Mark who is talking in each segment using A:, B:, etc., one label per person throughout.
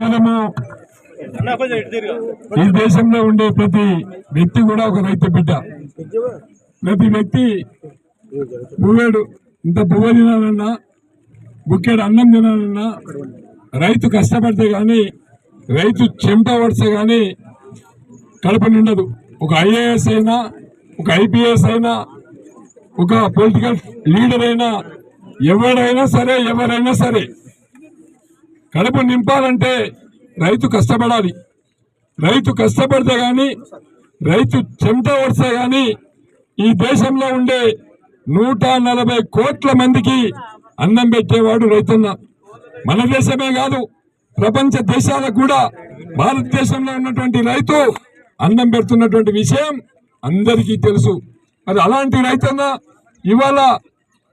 A: మనము ఈ దేశంలో ఉండే ప్రతి వ్యక్తి కూడా ఒక రైతు బిడ్డ. ప్రతి వ్యక్తి పువ్వేడు ఇంత పువ్వు తినాలన్నా బుక్కెడు అన్నం తినాలన్నా రైతు కష్టపడితే గాని రైతు చెమట పడితే గాని కడుపు నిండదు. ఒక ఐఏఎస్ అయినా ఒక ఐపీఎస్ అయినా ఒక పొలిటికల్ లీడర్ అయినా ఎవరైనా సరే ఎవరైనా సరే కడుపు నింపాలంటే రైతు కష్టపడాలి. రైతు కష్టపడితే కానీ రైతు చెమట వడితే కానీ ఈ దేశంలో ఉండే నూట నలభై కోట్ల మందికి అన్నం పెట్టేవాడు రైతన్న. మన దేశమే కాదు ప్రపంచ దేశాలకు కూడా భారతదేశంలో ఉన్నటువంటి రైతు అన్నం పెడుతున్నటువంటి విషయం అందరికీ తెలుసు. మరి అలాంటి రైతన్న ఇవాళ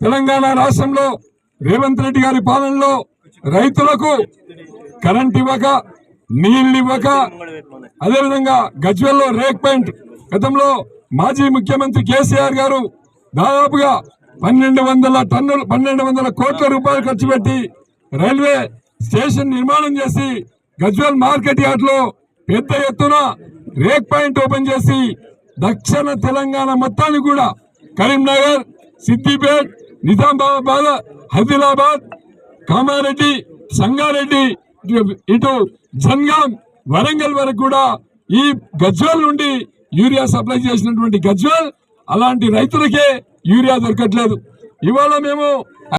A: తెలంగాణ రాష్ట్రంలో రేవంత్ రెడ్డి గారి పాలనలో రైతులకు కరెంట్ ఇవ్వక నీళ్ళు ఇవ్వక అదేవిధంగా గజ్వెల్లో రేక్ పాయింట్ గతంలో మాజీ ముఖ్యమంత్రి కేసీఆర్ గారు దాదాపుగా పన్నెండు వందల టన్నులు పన్నెండు వందల కోట్ల రూపాయలు ఖర్చు పెట్టి రైల్వే స్టేషన్ నిర్మాణం చేసి గజ్వల్ మార్కెట్ యార్డ్లో పెద్ద ఎత్తున రేక్ పాయింట్ ఓపెన్ చేసి దక్షిణ తెలంగాణ మొత్తాన్ని కూడా కరీంనగర్ సిద్దిపేట్ నిజామాబాద్ ఆదిలాబాద్ కామారెడ్డి సంగారెడ్డి ఇటు- ఇటు జన్గాం వరంగల్ వరకు కూడా ఈ గజ్వల్ నుండి యూరియా సప్లై చేసినటువంటి గజ్వల్ అలాంటి రైతులకే యూరియా దొరకట్లేదు. ఇవాళ మేము